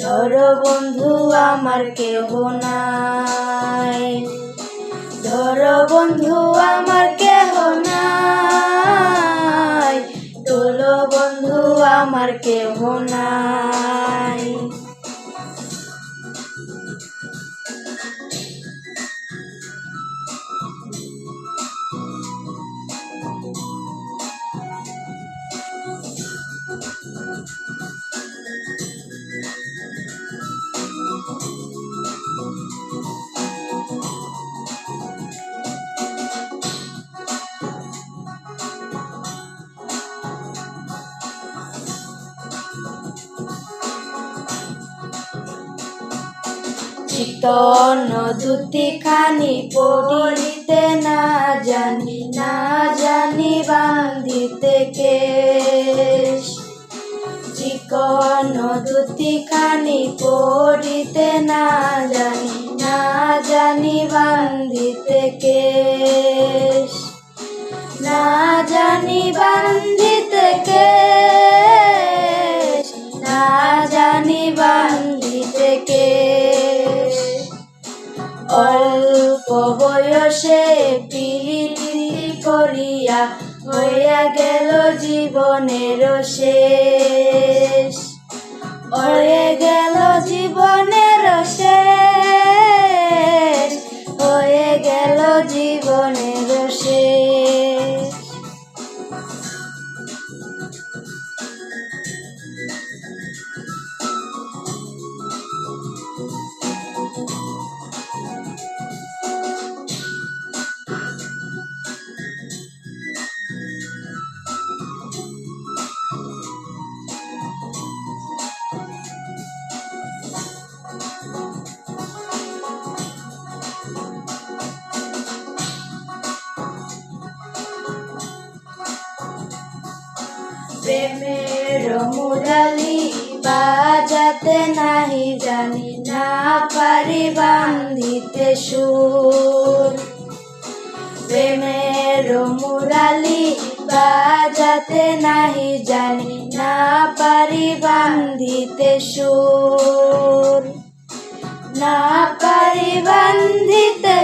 ধর বন্ধু, আমার কেহ নাই। ধর বন্ধু, আমার কেহ নাই। তোল বন্ধু, আমার কেহ নাই। চিতন খানি পড়িতে না জানি না জানি বান্ধিতে কে চিকন খানি পড়িতে না জানি না জানি বান্ধিতে কেশ। বয়সে পিলি করিয়া হইয়া গেল জীবনের শেষ। হয়ে গেল জীবনের শেষ। হয়ে গেল জীবনের শেষ। প্রেমের মুরালি বাজাতে নাহি জানি না পারি বান্ধিতে সুর। প্রেমের মুরালি বাজাতে নাহি জানি না পারি বান্ধিতে সুর। না পারি বান্ধিতে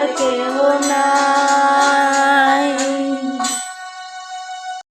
parque una